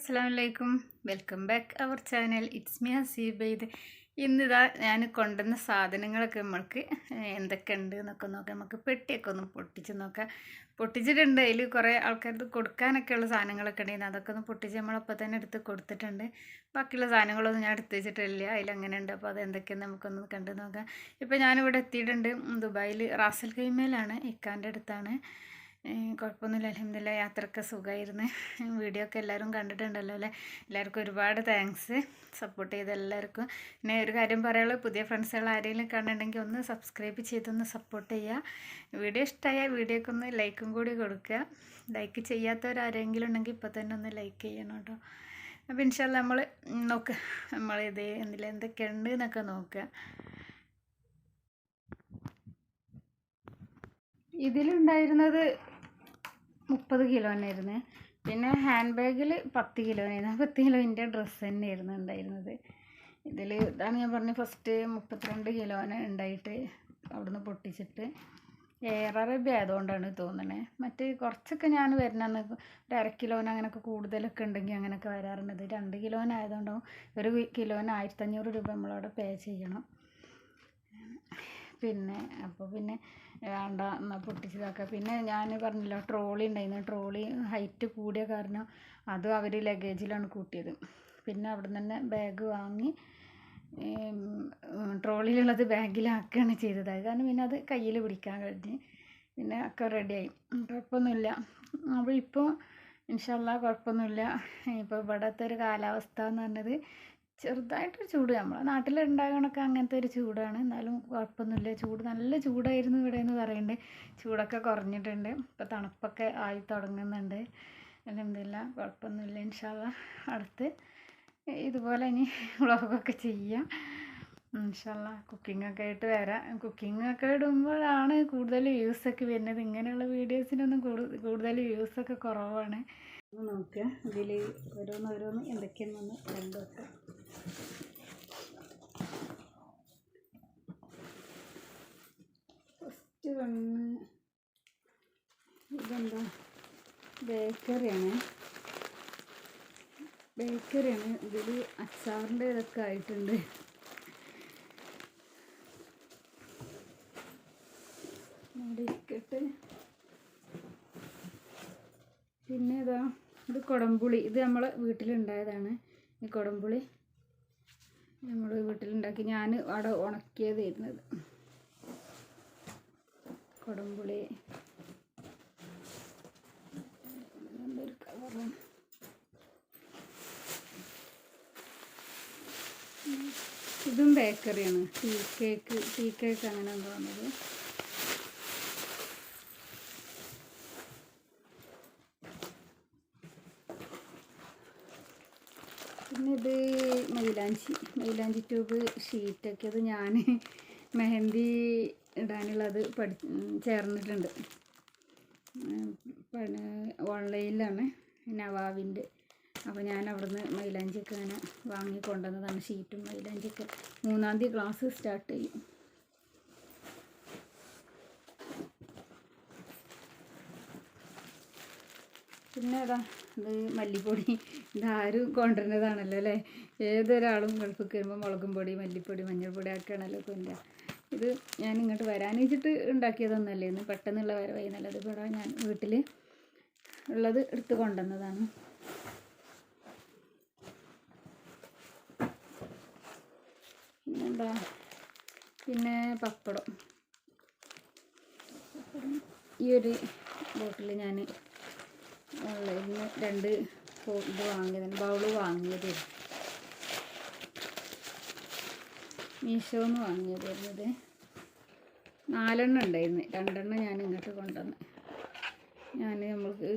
അസ്സാം വലൈക്കും welcome back our channel. It's me ഇത് ഇന്നിതാ ഞാൻ കൊണ്ടുവന്ന സാധനങ്ങളൊക്കെ നമ്മൾക്ക് എന്തൊക്കെ ഉണ്ട് എന്നൊക്കെ നോക്കാം. നമുക്ക് പെട്ടിയൊക്കെ ഒന്ന് പൊട്ടിച്ച് നോക്കാം. പൊട്ടിച്ചിട്ടുണ്ട്. അതിൽ കുറേ ആൾക്കാർക്ക് കൊടുക്കാനൊക്കെ ഉള്ള സാധനങ്ങളൊക്കെ ഉണ്ടായിരുന്നു അതൊക്കെ ഒന്ന് പൊട്ടിച്ച് നമ്മളപ്പോൾ തന്നെ എടുത്ത് കൊടുത്തിട്ടുണ്ട്. ബാക്കിയുള്ള സാധനങ്ങളൊന്നും ഞാൻ എടുത്ത് വെച്ചിട്ടില്ല. അതിലങ്ങനെ ഉണ്ട്. അപ്പോൾ അത് എന്തൊക്കെയെന്ന് നമുക്കൊന്ന് കണ്ടു നോക്കാം. ഇപ്പോൾ ഞാനിവിടെ എത്തിയിട്ടുണ്ട്. ദുബായിൽ റാസൽ കൈമേലാണ് ഇക്കാന്റെ അടുത്താണ്. കുഴപ്പമൊന്നുമില്ല അലഹമില്ല യാത്രയൊക്കെ സുഖമായിരുന്നു വീഡിയോ ഒക്കെ എല്ലാവരും കണ്ടിട്ടുണ്ടല്ലോ അല്ലേ? എല്ലാവർക്കും ഒരുപാട് താങ്ക്സ് സപ്പോർട്ട് ചെയ്ത എല്ലാവർക്കും. പിന്നെ ഒരു കാര്യം പറയുള്ളൂ പുതിയ ഫ്രണ്ട്സുകൾ ആരെങ്കിലും കണ്ടിട്ടുണ്ടെങ്കിൽ ഒന്ന് സബ്സ്ക്രൈബ് ചെയ്തൊന്ന് സപ്പോർട്ട് ചെയ്യുക. വീഡിയോ ഇഷ്ടമായ വീഡിയോക്ക് ഒന്ന് ലൈക്കും കൂടി കൊടുക്കുക. ലൈക്ക് ചെയ്യാത്തവരാരെങ്കിലും ഉണ്ടെങ്കിൽ ഇപ്പോൾ തന്നെ ഒന്ന് ലൈക്ക് ചെയ്യണം കേട്ടോ. അപ്പോൾ ഇൻഷാല്ല നമ്മൾ നോക്കുക നമ്മൾ ഇത് എന്തിൽ എന്തൊക്കെയുണ്ട് എന്നൊക്കെ നോക്കുക. ഇതിലുണ്ടായിരുന്നത് മുപ്പത് കിലോ തന്നെയായിരുന്നു. പിന്നെ ഹാൻഡ് ബാഗിൽ പത്ത് കിലോ തന്നെയായിരുന്നു. പത്ത് കിലോന്റെ ഡ്രസ്സ് തന്നെയായിരുന്നു ഉണ്ടായിരുന്നത്. ഇതിൽ ഇതാണ് ഞാൻ പറഞ്ഞ ഫസ്റ്റ് മുപ്പത്തിരണ്ട് കിലോന് ഉണ്ടായിട്ട് അവിടുന്ന് പൊട്ടിച്ചിട്ട്. എയർ അറേബ്യ ആയതുകൊണ്ടാണ് തോന്നണേ. മറ്റ് കുറച്ചൊക്കെ ഞാൻ വരുന്ന ഒരു അര കിലോന് അങ്ങനെയൊക്കെ കൂടുതലൊക്കെ ഉണ്ടെങ്കിൽ അങ്ങനെയൊക്കെ വരാറുണ്ട്. ഇത് രണ്ട് കിലോനായതുകൊണ്ടാവും ഒരു കിലോന് ആയിരത്തഞ്ഞൂറ് രൂപ നമ്മളവിടെ പേ ചെയ്യണം. പിന്നെ അപ്പോൾ പിന്നെ വേണ്ട എന്നാൽ പൊട്ടിച്ചതാക്കുക പിന്നെ ഞാൻ പറഞ്ഞല്ലോ ട്രോളി ഉണ്ടായിരുന്നു. ട്രോളി ഹൈറ്റ് കൂടിയ കാരണം അതും അവർ ലഗേജിലാണ് കൂട്ടിയത്. പിന്നെ അവിടെ തന്നെ ബാഗ് വാങ്ങി ട്രോളിയിലുള്ളത് ബാഗിലാക്കുകയാണ് ചെയ്തത്. അത് കാരണം പിന്നെ അത് കയ്യിൽ പിടിക്കാൻ കഴിഞ്ഞ് പിന്നെ ഒക്കെ റെഡിയായി കുഴപ്പമൊന്നുമില്ല. അപ്പോൾ ഇപ്പോൾ ഇൻഷല്ല കുഴപ്പമൊന്നുമില്ല. ഇപ്പോൾ ഇവിടുത്തെ ഒരു കാലാവസ്ഥ എന്ന് പറഞ്ഞത് ചെറുതായിട്ടൊരു ചൂട്. നമ്മളെ നാട്ടിലുണ്ടാകണൊക്കെ അങ്ങനത്തെ ഒരു ചൂടാണ്. എന്നാലും കുഴപ്പമൊന്നുമില്ല. ചൂട് നല്ല ചൂടായിരുന്നു ഇവിടെ എന്ന് പറയുന്നുണ്ട് ചൂടൊക്കെ കുറഞ്ഞിട്ടുണ്ട്. ഇപ്പോൾ തണുപ്പൊക്കെ ആയി തുടങ്ങുന്നുണ്ട്. അലഹമില്ല കുഴപ്പമൊന്നുമില്ല. ഇൻഷാല്ല അടുത്ത് ഇതുപോലെ ഇനി വ്ളോഗൊക്കെ ചെയ്യാം. ഇൻഷാല്ല കുക്കിങ്ങൊക്കെ ആയിട്ട് വരാം. കുക്കിങ്ങൊക്കെ ഇടുമ്പോഴാണ് കൂടുതൽ വ്യൂസൊക്കെ വരുന്നത്. ഇങ്ങനെയുള്ള വീഡിയോസിനൊന്നും കൂടുതൽ വ്യൂസൊക്കെ കുറവാണ്. നോക്കുക ഇതിൽ ഓരോന്ന് ഓരോന്ന് എന്തൊക്കെയാണെന്ന് കണ്ടു ഫസ്റ്റ് വന്ന് ഇതെന്താ ബേക്കറിയാണ് ബേക്കറിയാണ് ഇതിൽ അച്ചാറിന്റെ ഇതൊക്കെ ആയിട്ടുണ്ട്. ഇരിക്കട്ടെ. പിന്നെ ഇതാ ഇത് കുടംപുളി. ഇത് നമ്മളെ വീട്ടിലുണ്ടായതാണ്. ഈ കുടംപുളി. നമ്മൾ വീട്ടിലുണ്ടാക്കി ഞാൻ അവിടെ ഉണക്കിയതായിരുന്നത് കുടംപുളി. ഇതും ബേക്കറിയാണ് ടീ കേക്ക് ടീ കേക്ക് അങ്ങനെ തോന്നുന്നത്. പിന്നെ ഇത് മൈലാഞ്ചി മൈലാഞ്ചി ട്യൂബ് ഷീറ്റൊക്കെ അത് ഞാൻ മെഹന്തി ഇടാനുള്ളത് പഠി ചേർന്നിട്ടുണ്ട്. ഓൺലൈനിലാണ് നവാവിന്റെ അപ്പോൾ ഞാൻ അവിടുന്ന് മൈലാഞ്ചിയൊക്കെ ഇങ്ങനെ വാങ്ങി കൊണ്ടുവന്നതാണ് ഷീറ്റും മൈലാഞ്ചിയൊക്കെ. മൂന്നാം തീയതി ക്ലാസ് സ്റ്റാർട്ട് ചെയ്യും. പിന്നെ ഏതാ ഇത് മല്ലിപ്പൊടി. ഇതാരും കൊണ്ടുവരുന്നതാണല്ലോ അല്ലേ? ഏതൊരാളും ഗൾഫിൽ കയറുമ്പോൾ മുളകും പൊടി മല്ലിപ്പൊടി മഞ്ഞൾപ്പൊടി ആക്കുകയാണല്ലോ കൊണ്ടുവരിക. ഇത് ഞാൻ ഇങ്ങോട്ട് വരാൻ വെച്ചിട്ട് ഉണ്ടാക്കിയതൊന്നല്ലേ ഇന്ന് പെട്ടെന്നുള്ള വരവായി നല്ലത് ഇവിടെ ഞാൻ വീട്ടിൽ ഉള്ളത് എടുത്ത് കൊണ്ടുവന്നതാണ്. പിന്നെന്താ? പിന്നെ പപ്പടം. ഈ ഒരു ബോട്ടിൽ ഞാൻ ഓൺലൈനിൽ രണ്ട് ഇത് വാങ്ങിയതാണ് ബൗൾ വാങ്ങിയത് മീഷോന്ന് വാങ്ങിയതായിരുന്നത്. നാലെണ്ണം ഉണ്ടായിരുന്നു. രണ്ടെണ്ണം ഞാൻ ഇങ്ങോട്ട് കൊണ്ടുവന്ന്. ഞാൻ നമ്മൾക്ക്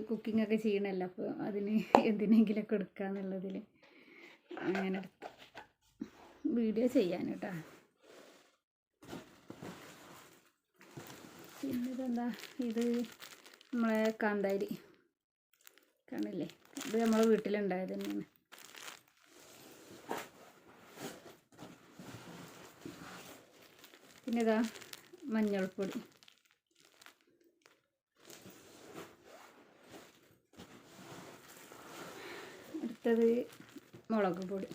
ഒക്കെ ചെയ്യണമല്ലോ അപ്പോൾ അതിന് എന്തിനെങ്കിലുമൊക്കെ എടുക്കാന്നുള്ളതിൽ അങ്ങനെ എടുത്തു. വീഡിയോ ചെയ്യാൻ കേട്ടോ. പിന്നെ ഇതെന്താ ഇത് നമ്മളെ കാന്താരി. കാണില്ലേ ഇത് നമ്മളെ വീട്ടിലുണ്ടായത് തന്നെയാണ്. പിന്നെ ഇതാ മഞ്ഞൾപ്പൊടി. അടുത്തത് മുളക് പൊടി.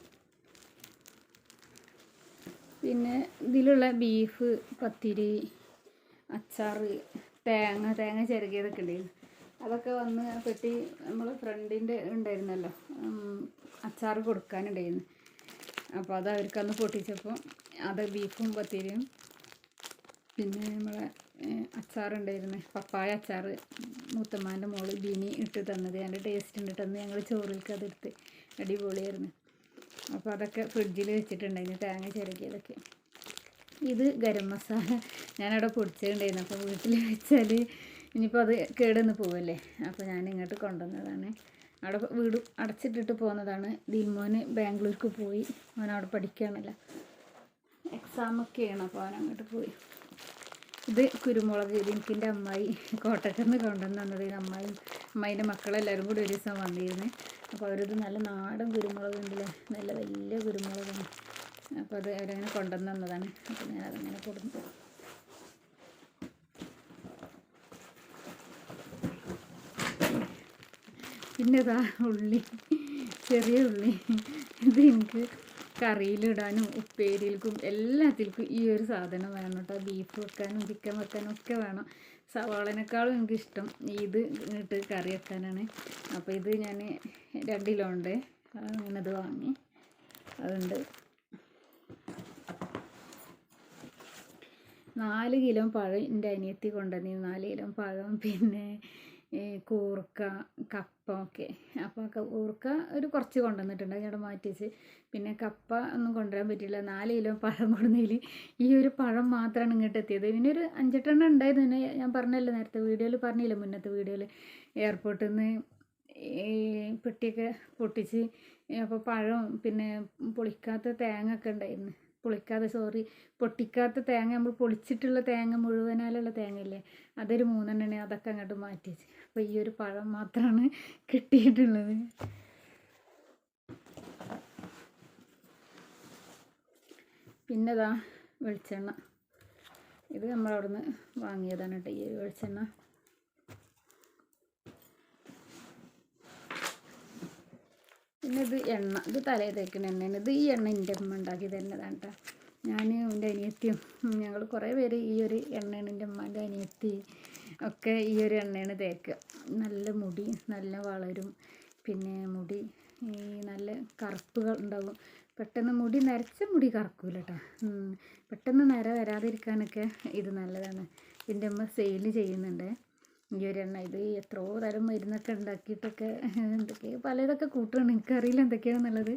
പിന്നെ ഇതിലുള്ള ബീഫ് പത്തിരി അച്ചാറ് തേങ്ങ തേങ്ങ ചിരകിയതൊക്കെ ഉണ്ടായിരുന്നു അതൊക്കെ വന്ന് പെട്ടി നമ്മൾ ഫ്രണ്ടിന്റെ ഉണ്ടായിരുന്നല്ലോ. അച്ചാർ കൊടുക്കാനുണ്ടായിരുന്നു അപ്പോൾ അത് അവർക്കന്ന് പൊട്ടിച്ചപ്പോൾ അത് ബീഫും പത്തിരിയും പിന്നെ നമ്മളെ അച്ചാറുണ്ടായിരുന്നു പപ്പായ അച്ചാർ മൂത്തമ്മാന്റെ മോൾ ബിനി ഇട്ട് തന്നത്. അതിന്റെ ടേസ്റ്റ് ഉണ്ട് തന്ന് ഞങ്ങൾ ചോറിലേക്ക് അതെടുത്ത് അടിപൊളിയായിരുന്നു. അപ്പോൾ അതൊക്കെ ഫ്രിഡ്ജിൽ വെച്ചിട്ടുണ്ടായിരുന്നു തേങ്ങ ചിരകിയതൊക്കെ. ഇത് ഗരം മസാല ഞാനവിടെ പൊടിച്ചിട്ടുണ്ടായിരുന്നു അപ്പോൾ വീട്ടിൽ വെച്ചാൽ ഇനിയിപ്പോൾ അത് കേടുന്ന് പോവല്ലേ? അപ്പോൾ ഞാൻ ഇങ്ങോട്ട് കൊണ്ടുവന്നതാണ്. അവിടെ വീട് അടച്ചിട്ടിട്ട് പോകുന്നതാണ് ദിൽമോന് ബാംഗ്ലൂർക്ക് പോയി. അവൻ അവിടെ പഠിക്കുകയാണല്ലോ എക്സാമൊക്കെയാണ് അപ്പോൾ അവൻ അങ്ങോട്ട് പോയി. ഇത് കുരുമുളക് ഇത് അമ്മായി കോട്ടയത്ത് നിന്ന് കൊണ്ടുവന്ന് തന്നത് അമ്മായി അമ്മായും അമ്മായിന്റെ മക്കളെല്ലാവരും കൂടി ഒരു ദിവസം വന്നിരുന്നു. അപ്പോൾ അവരത് നല്ല നാടൻ കുരുമുളക് ഉണ്ടല്ലേ? നല്ല വലിയ കുരുമുളകാണ്. അപ്പോൾ അത് അവരങ്ങനെ കൊണ്ടുവന്ന് തന്നതാണ്. അപ്പോൾ ഞാനതങ്ങനെ കൊടുത്തു. പിന്നെ ഇതാ ഉള്ളി ചെറിയ ഉള്ളി. ഇത് എനിക്ക് കറിയിലിടാനും ഉപ്പേരിയിൽക്കും എല്ലാത്തിൽക്കും ഈ ഒരു സാധനം വേണം കേട്ടോ. ബീഫ് വെക്കാനും ചിക്കൻ വെക്കാനും ഒക്കെ വേണം. സവാളനേക്കാളും എനിക്കിഷ്ടം ഇത് ഇട്ട് കറി വെക്കാനാണ്. അപ്പോൾ ഇത് ഞാൻ രണ്ട് കിലോ ഉണ്ട്. അങ്ങനെ അത് വാങ്ങി. അതുണ്ട്. നാല് കിലോ പഴം എന്റെ അനിയത്തി കൊണ്ടുവന്നിരുന്നു. നാല് കിലോ പഴം. പിന്നെ കൂർക്ക കപ്പ ഒക്കെ. അപ്പോൾ കൂർക്ക ഒരു കുറച്ച് കൊണ്ടുവന്നിട്ടുണ്ട്. ഞാൻ മാറ്റി വെച്ച്. പിന്നെ കപ്പ ഒന്നും കൊണ്ടുവരാൻ പറ്റില്ല നാല് കിലോ പഴം കൊടുന്നതിൽ ഈ ഒരു പഴം മാത്രമാണ് ഇങ്ങോട്ട് എത്തിയത്. ഇതിനൊരു അഞ്ചെട്ടെണ്ണം ഉണ്ടായിരുന്നു. പിന്നെ ഞാൻ പറഞ്ഞല്ലോ നേരത്തെ വീഡിയോയിൽ പറഞ്ഞില്ല മുന്നത്തെ വീഡിയോയിൽ. എയർപോർട്ടിൽ നിന്ന് ഈ പെട്ടിയൊക്കെ പൊട്ടിച്ച് അപ്പോൾ പഴം പിന്നെ പൊളിക്കാത്ത തേങ്ങ ഒക്കെ ഉണ്ടായിരുന്നു. പൊളിക്കാതെ സോറി പൊട്ടിക്കാത്ത തേങ്ങ നമ്മൾ പൊളിച്ചിട്ടുള്ള തേങ്ങ മുഴുവനാലുള്ള തേങ്ങ ഇല്ലേ അതൊരു മൂന്നെണ്ണ അതൊക്കെ അങ്ങോട്ട് മാറ്റി വെച്ച്. അപ്പോൾ ഈ ഒരു പഴം മാത്രമാണ് കിട്ടിയിട്ടുള്ളത്. പിന്നെതാ വെളിച്ചെണ്ണ. ഇത് നമ്മളവിടുന്ന് വാങ്ങിയതാണ് കേട്ടോ ഈ വെളിച്ചെണ്ണ. പിന്നെ ഇത് എണ്ണ ഇത് തലയിൽ തേക്കുന്ന എണ്ണയാണ്. ഇത് ഈ എണ്ണ എന്റെ അമ്മ ഉണ്ടാക്കി തരുന്നതാണ് കേട്ടോ ഞാൻ എന്റെ അനിയത്തിയും ഞങ്ങൾ കുറേ പേര് ഈ ഒരു എണ്ണയാണ് എന്റെ അമ്മേന്റെ അനിയത്തി ഒക്കെ ഈ ഒരു എണ്ണയാണ് തേക്കുക. നല്ല മുടി നല്ല വളരും പിന്നെ മുടി ഈ നല്ല കറുപ്പുകൾ ഉണ്ടാവും. പെട്ടെന്ന് മുടി നരച്ച മുടി കറക്കൂല കേട്ടോ പെട്ടെന്ന് നര വരാതിരിക്കാനൊക്കെ ഇത് നല്ലതാണ്. എന്റെ അമ്മ സെയിൽ ചെയ്യുന്നുണ്ട്. ഈ ഒരു എണ്ണ. ഇത് എത്രയോ തരം മരുന്നൊക്കെ ഉണ്ടാക്കിയിട്ടൊക്കെ എന്തൊക്കെയോ പലതൊക്കെ കൂട്ടുകയാണ് എനിക്കറിയില്ല എന്തൊക്കെയാണെന്നുള്ളത്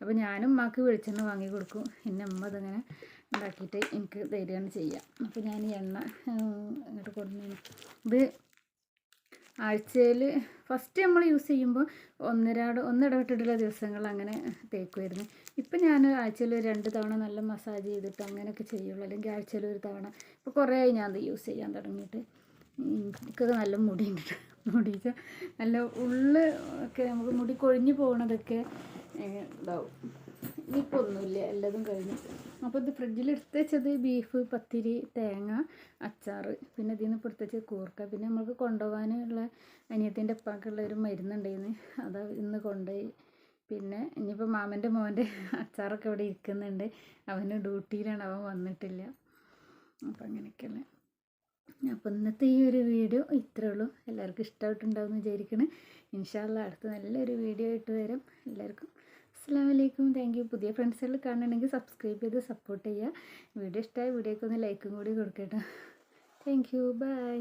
അപ്പോൾ ഞാനും ഉമ്മാക്ക് വെളിച്ചെണ്ണ വാങ്ങി കൊടുക്കും. എന്റെ അമ്മ അതങ്ങനെ ഉണ്ടാക്കിയിട്ട് എനിക്ക് തരികയാണ് ചെയ്യുക അപ്പോൾ ഞാൻ ഈ എണ്ണ ഇങ്ങോട്ട് കൊടുക്കുന്നു ഇത് ആഴ്ചയിൽ ഫസ്റ്റ് നമ്മൾ യൂസ് ചെയ്യുമ്പോൾ ഒന്നരാട് ഒന്നിടവിട്ടിട്ടുള്ള ദിവസങ്ങൾ അങ്ങനെ തേക്കുമായിരുന്നു ഇപ്പം ഞാൻ ആഴ്ചയിൽ ഒരു രണ്ട് തവണ നല്ല മസാജ് ചെയ്തിട്ട് അങ്ങനെയൊക്കെ ചെയ്യുള്ളൂ. അല്ലെങ്കിൽ ആഴ്ചയിൽ ഒരു തവണ. ഇപ്പോൾ കുറേ ഞാൻ അത് യൂസ് ചെയ്യാൻ തുടങ്ങിയിട്ട്. എനിക്കൊക്കെ നല്ല മുടിയുണ്ട്. മുടി വെച്ചാൽ നല്ല ഉള്ള് ഒക്കെ നമുക്ക് മുടി കൊഴിഞ്ഞു പോകണതൊക്കെ ഉണ്ടാവും ഇനിയിപ്പോൾ ഒന്നുമില്ല എല്ലാതും കഴിഞ്ഞു. അപ്പോൾ ഇത് ഫ്രിഡ്ജിൽ എടുത്ത് വെച്ചത് ബീഫ് പത്തിരി തേങ്ങ അച്ചാർ പിന്നെ ഇതിൽ നിന്ന് വെച്ചത് കൂർക്ക. പിന്നെ നമുക്ക് കൊണ്ടുപോകാനുള്ള അനിയത്തിന്റെ ഉപ്പാക്കുള്ള ഒരു മരുന്നുണ്ടായിരുന്നു അത് ഇന്ന് കൊണ്ടുപോയി. പിന്നെ ഇനിയിപ്പോൾ മാമന്റെ മോന്റെ അച്ചാറൊക്കെ ഇവിടെ ഇരിക്കുന്നുണ്ട്. അവന് ഡ്യൂട്ടിയിലാണ് അവൻ വന്നിട്ടില്ല. അപ്പം അങ്ങനെയൊക്കെയല്ലേ. അപ്പോൾ ഇന്നത്തെ ഈ ഒരു വീഡിയോ ഇത്രേ ഉള്ളൂ. എല്ലാവർക്കും ഇഷ്ടമായിട്ടുണ്ടാവും വിചാരിക്കണേ. ഇൻഷാല്ല അടുത്ത നല്ലൊരു വീഡിയോ ആയിട്ട് വരും. എല്ലാവർക്കും അസ്സാം വലൈക്കും താങ്ക് യു പുതിയ ഫ്രണ്ട്സുകൾ കാണണമെങ്കിൽ സബ്സ്ക്രൈബ് ചെയ്ത് സപ്പോർട്ട് ചെയ്യുക. വീഡിയോ ഇഷ്ടമായ വീഡിയോക്ക് ഒന്ന് ലൈക്കും കൂടി കൊടുക്കട്ടോ. Thank you by